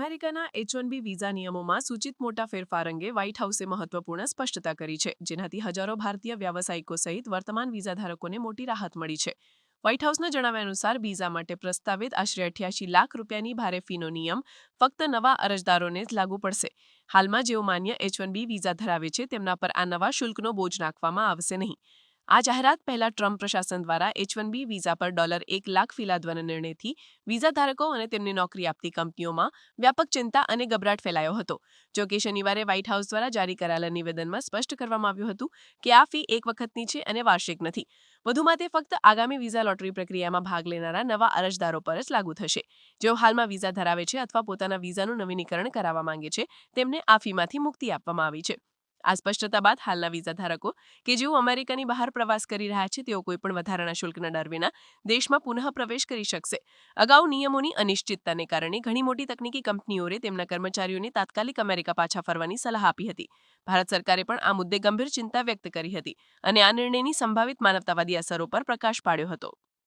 અમેરિકાના H one B visa નિયમોમાં સૂચિત મોટા ફેરફાર અંગે વ્હાઇટ હાઉસે મહત્વપૂર્ણ સ્પષ્ટતા કરી છે. જેનાથી હજારો ભારતીય વ્યાવસાયિકો સહિત વર્તમાન વિઝા ધારકોને મોટી રાહત મળી છે. વ્હાઇટ હાઉસના જણાવ્યા અનુસાર, વિઝા માટે પ્રસ્તાવિત આશરે અઠ્યાસી લાખ રૂપિયાની ભારે ફીનો નિયમ ફક્ત નવા અરજદારોને જ લાગુ પડશે. હાલમાં જેઓ માન્ય એચ વન બી વિઝા ધરાવે છે, તેમના પર આ નવા શુલ્કનો બોજ નાખવામાં આવશે નહીં. આ જાહેરાત પહેલા ટ્રમ્પ પ્રશાસન દ્વારા એચ વન બી વિઝા પર ડોલર એક લાખ ફી લાદવાના નિર્ણયથી વિઝા ધારકો અને તેમની નોકરી આપતી કંપનીઓમાં વ્યાપક ચિંતા અને ગભરાટ ફેલાયો હતો. જો કે શનિવારે વ્હાઇટ હાઉસ દ્વારા જારી કરાયેલા નિવેદનમાં સ્પષ્ટ કરવામાં આવ્યું હતું કે આ ફી એક વખતની છે અને વાર્ષિક નથી. વધુમાં તે ફક્ત આગામી વિઝા લોટરી પ્રક્રિયામાં ભાગ લેનારા નવા અરજદારો પર જ લાગુ થશે. જેઓ હાલમાં વિઝા ધરાવે છે અથવા પોતાના વિઝાનું નવીનીકરણ કરાવવા માંગે છે, તેમને આ ફીમાંથી મુક્તિ આપવામાં આવી છે. આ સ્પષ્ટતા બાદ હાલના વિઝા ધારકો કે જેઓ અમેરિકાની બહાર પ્રવાસ કરી રહ્યા છે, તેઓ કોઈપણ વધારાના શુલ્કના ડર વિના દેશમાં પુનઃ પ્રવેશ કરી શકશે. અગાઉ નિયમોની અનિશ્ચિતતાને કારણે ઘણી મોટી તકનીકી કંપનીઓએ તેમના કર્મચારીઓને તાત્કાલિક અમેરિકા પાછા ફરવાની સલાહ આપી હતી. ભારત સરકારે પણ આ મુદ્દે ગંભીર ચિંતા વ્યક્ત કરી હતી અને આ નિર્ણયની સંભવિત માનવતાવાદી અસરો પર પ્રકાશ પાડ્યો હતો.